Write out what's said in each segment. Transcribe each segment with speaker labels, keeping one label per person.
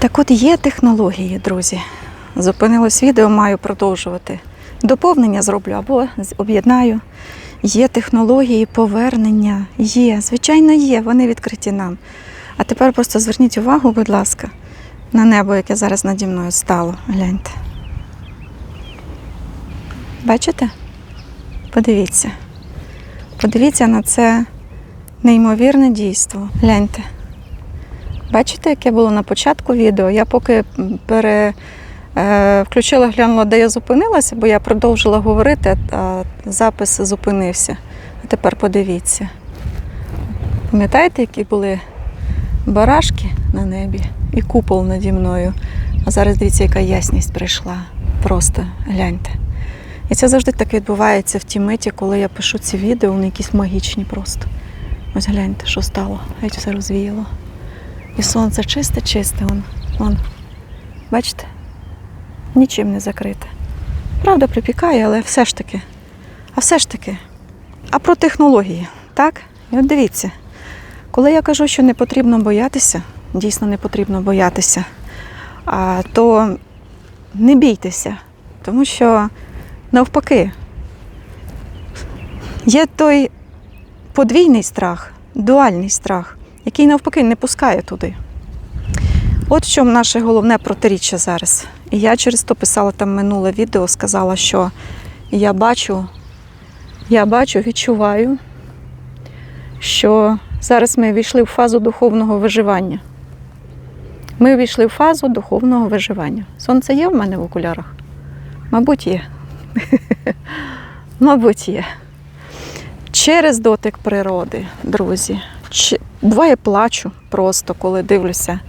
Speaker 1: Так от є технології, друзі. Зупинилось відео, маю продовжувати. Доповнення зроблю або об'єднаю. Є технології повернення. Є, звичайно, є, вони відкриті нам. А тепер просто зверніть увагу, будь ласка, на небо, яке зараз наді мною стало. Гляньте. Бачите? Подивіться. Подивіться на це неймовірне дійство. Гляньте. Бачите, яке було на початку відео? Я поки пере, е, включила, глянула, де я зупинилася, бо я продовжила говорити, а запис зупинився. А тепер подивіться. Пам'ятаєте, які були барашки на небі і купол наді мною? А зараз дивіться, яка ясність прийшла. Просто гляньте. І це завжди так відбувається в ті миті, коли я пишу ці відео, вони якісь магічні просто. Ось гляньте, що стало, геть все розвіяло. І сонце чисте, чисте, вон, вон. Бачите? Нічим не закрите. Правда, припікає, але все ж таки. А все ж таки. А про технології, так? І от дивіться, коли я кажу, що не потрібно боятися, дійсно не потрібно боятися, то не бійтеся, тому що навпаки, є той подвійний страх, дуальний страх, який навпаки не пускає туди. От в чому наше головне протиріччя зараз. І я через то писала там минуле відео, сказала, що я бачу, я бачу, відчуваю, що зараз ми війшли в фазу духовного виживання. Ми війшли в фазу духовного виживання. Сонце є в мене в окулярах? Мабуть, є. Мабуть, є. Через дотик природи, друзі. Чи- Буває, плачу просто, коли дивлюся,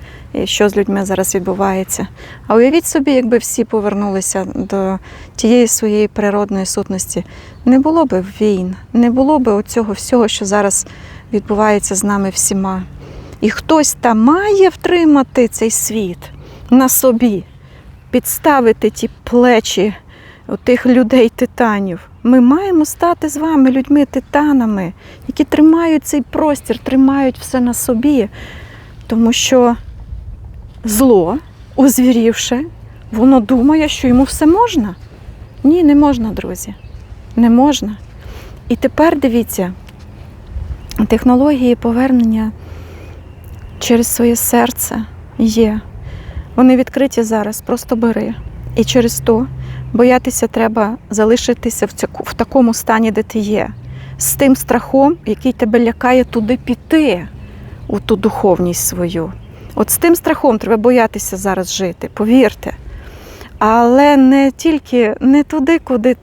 Speaker 1: що з людьми зараз відбувається. А уявіть собі, якби всі повернулися до тієї своєї природної сутності, не було б війн, не було б оцього всього, що зараз відбувається з нами всіма. І хтось там має втримати цей світ на собі, підставити ті плечі тих людей-титанів. Ми маємо стати з вами людьми-титанами, які тримають цей простір, тримають все на собі. Тому що зло, узвірівши, воно думає, що йому все можна. Ні, не можна, друзі. Не можна. І тепер дивіться, технології повернення через своє серце є. Вони відкриті зараз, просто бери. І через то боятися треба залишитися в, цьому, в такому стані, де ти є, з тим страхом, який тебе лякає туди піти, у ту духовність свою. От з тим страхом треба боятися зараз жити, повірте. Але не тільки не туди, куди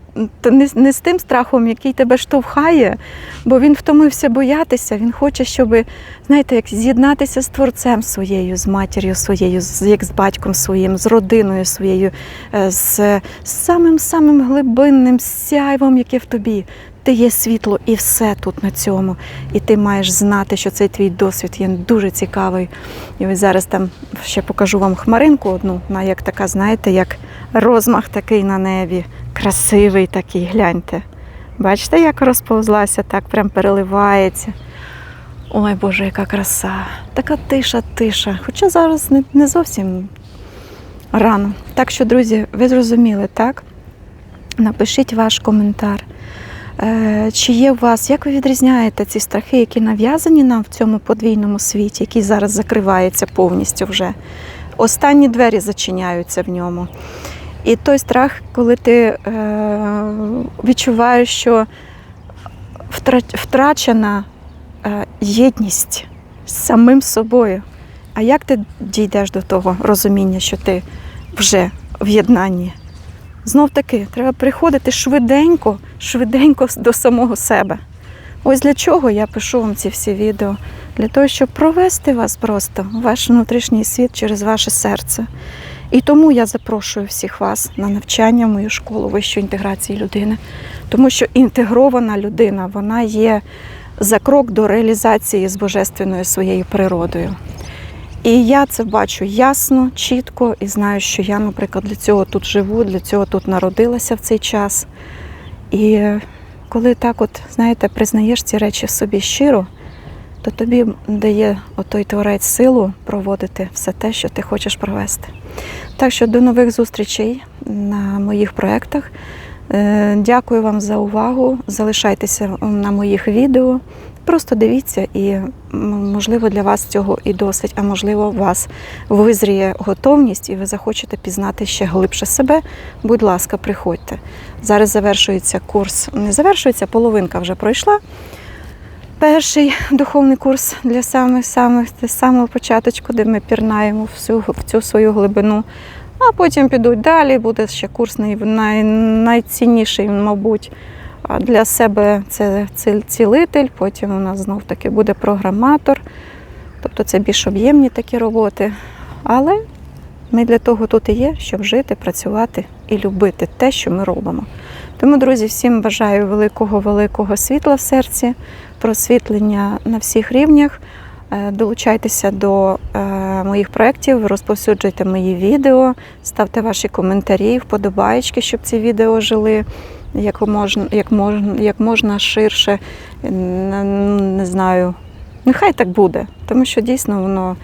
Speaker 1: не, не з тим страхом, який тебе штовхає, бо він втомився боятися. Він хоче, щоб, знаєте, як з'єднатися з творцем своєю, з матір'ю своєю, з, як з батьком своїм, з родиною своєю, е, з самим самим глибинним сяйвом, яке в тобі. Ти є світло і все тут на цьому. І ти маєш знати, що цей твій досвід є дуже цікавий. І ось зараз там ще покажу вам хмаринку одну, вона як така, знаєте, як розмах такий на небі, красивий такий, гляньте. Бачите, як розповзлася, так прям переливається. Ой Боже, яка краса! Така тиша, тиша. Хоча зараз не, не зовсім рано. Так що, друзі, ви зрозуміли, так? Напишіть ваш коментар. Е, Чи є у вас, як ви відрізняєте ці страхи, які нав'язані нам в цьому подвійному світі, який зараз закривається повністю вже? Останні двері зачиняються в ньому. І той страх, коли ти е, відчуваєш, що втрачена е, єдність з самим собою. А як ти дійдеш до того розуміння, що ти вже в єднанні? Знов таки, треба приходити швиденько, швиденько до самого себе. Ось для чого я пишу вам ці всі відео. Для того, щоб провести вас просто, в ваш внутрішній світ через ваше серце. І тому я запрошую всіх вас на навчання в мою школу вищої інтеграції людини. Тому що інтегрована людина, вона є за крок до реалізації з божественною своєю природою. І я це бачу ясно, чітко і знаю, що я, наприклад, для цього тут живу, для цього тут народилася в цей час. І коли так, от, знаєте, признаєш ці речі в собі щиро, то тобі дає отой творець силу проводити все те, що ти хочеш провести. Так що до нових зустрічей на моїх проєктах. Е, Дякую вам за увагу. Залишайтеся на моїх відео. Просто дивіться, і можливо для вас цього і досить, а можливо, у вас визріє готовність, і ви захочете пізнати ще глибше себе. Будь ласка, приходьте. Зараз завершується курс. Не завершується, половинка вже пройшла. Перший духовний курс для самих самих самого початочку, де ми пірнаємо всю, в цю свою глибину. А потім підуть далі. Буде ще курс най, най, найцінніший, мабуть. Для себе це цілитель, потім у нас знов таки буде програматор. Тобто це більш об'ємні такі роботи. Але ми для того тут і є, щоб жити, працювати і любити те, що ми робимо. Тому, друзі, всім бажаю великого, великого світла в серці, просвітлення на всіх рівнях. Е, Долучайтеся до е, моїх проєктів, розповсюджуйте мої відео, ставте ваші коментарі, вподобаєчки, щоб ці відео жили як можна, як можна, як можна ширше. Не знаю, нехай так буде, тому що дійсно воно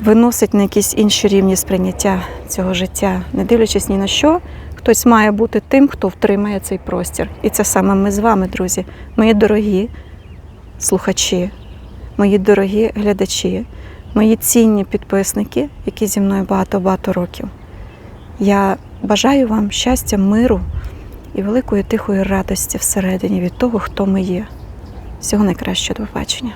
Speaker 1: виносить на якісь інші рівні сприйняття цього життя, не дивлячись ні на що. Хтось має бути тим, хто втримає цей простір. І це саме ми з вами, друзі, мої дорогі слухачі, мої дорогі глядачі, мої цінні підписники, які зі мною багато-багато років. Я бажаю вам щастя, миру і великої тихої радості всередині від того, хто ми є. Всього найкращого до побачення.